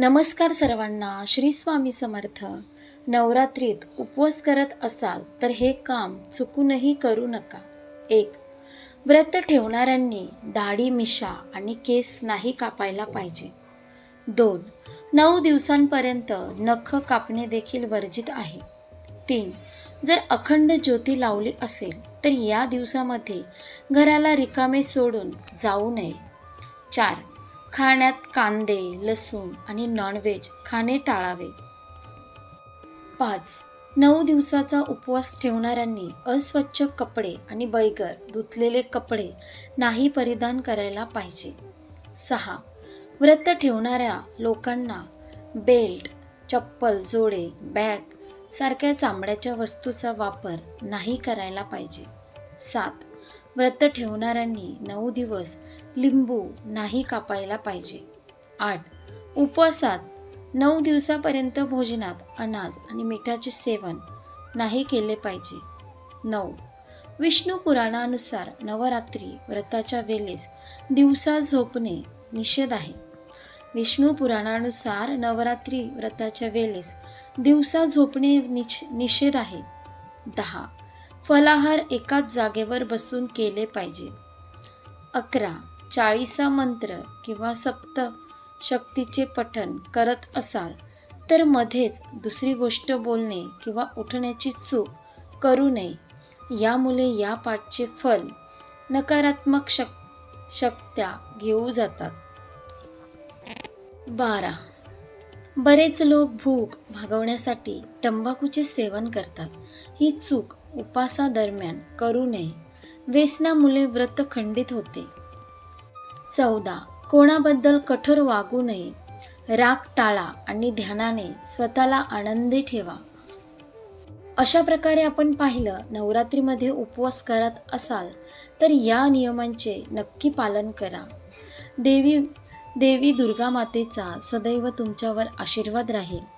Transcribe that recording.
नमस्कार सर्वांना श्री स्वामी समर्थ. नवरात्रीत उपवास करत असाल तर हे काम चुकूनही करू नका. एक व्रत ठेवणाऱ्यांनी दाढी मिशा आणि केस नाही कापायला पाहिजे. दोन नऊ दिवसांपर्यंत नख कापणे देखील वर्जित आहे. तीन जर अखंड ज्योती लावली असेल तर या दिवसामध्ये घराला रिकामे सोडून जाऊ नये. चार खाण्यात कांदे लसूण आणि नॉनव्हेज खाणे टाळावे. पाच. नऊ दिवसाचा उपवास ठेवणाऱ्यांनी अस्वच्छ कपडे आणि बैगर धुतलेले कपडे नाही परिधान करायला पाहिजे. सहा. व्रत ठेवणाऱ्या लोकांना बेल्ट चप्पल जोडे बॅग सारख्या चामड्याच्या वस्तूचा वापर नाही करायला पाहिजे. सात. व्रत ठेवणाऱ्यांनी नऊ दिवस लिंबू नाही कापायला पाहिजे. आठ. उपवासात नऊ दिवसापर्यंत भोजनात अनाज आणि मिठाचे सेवन नाही केले पाहिजे. नऊ. विष्णू पुराणानुसार नवरात्री व्रताच्या वेळेस दिवसा झोपणे निषेध आहे. विष्णू पुराणानुसार नवरात्री व्रताच्या वेळेस दिवसा झोपणे निष निषेध आहे. दहा. फलाहार एकाच जागेवर बसून केले पाहिजे. अकरा. चाळीसा मंत्र किंवा सप्त शक्तीचे पठण करत असाल तर मध्येच दुसरी गोष्ट बोलणे किंवा उठण्याची चूक करू नये. यामुळे या पाठचे फल नकारात्मक शक शक्त्या घेऊ जातात. बारा. बरेच लोक भूक भागवण्यासाठी तंबाखूचे सेवन करतात. ही चूक उपासादरम्यान करू नये. व्यसनामुळे व्रत खंडित होते. चौदा. कोणाबद्दल कठोर वागू नये. राग टाळा आणि ध्यानाने स्वतःला आनंदी ठेवा. अशा प्रकारे आपण पाहिलं नवरात्रीमध्ये उपवास करत असाल तर या नियमांचे नक्की पालन करा. देवी देवी दुर्गा मातेचा सदैव तुमच्यावर आशीर्वाद राहील.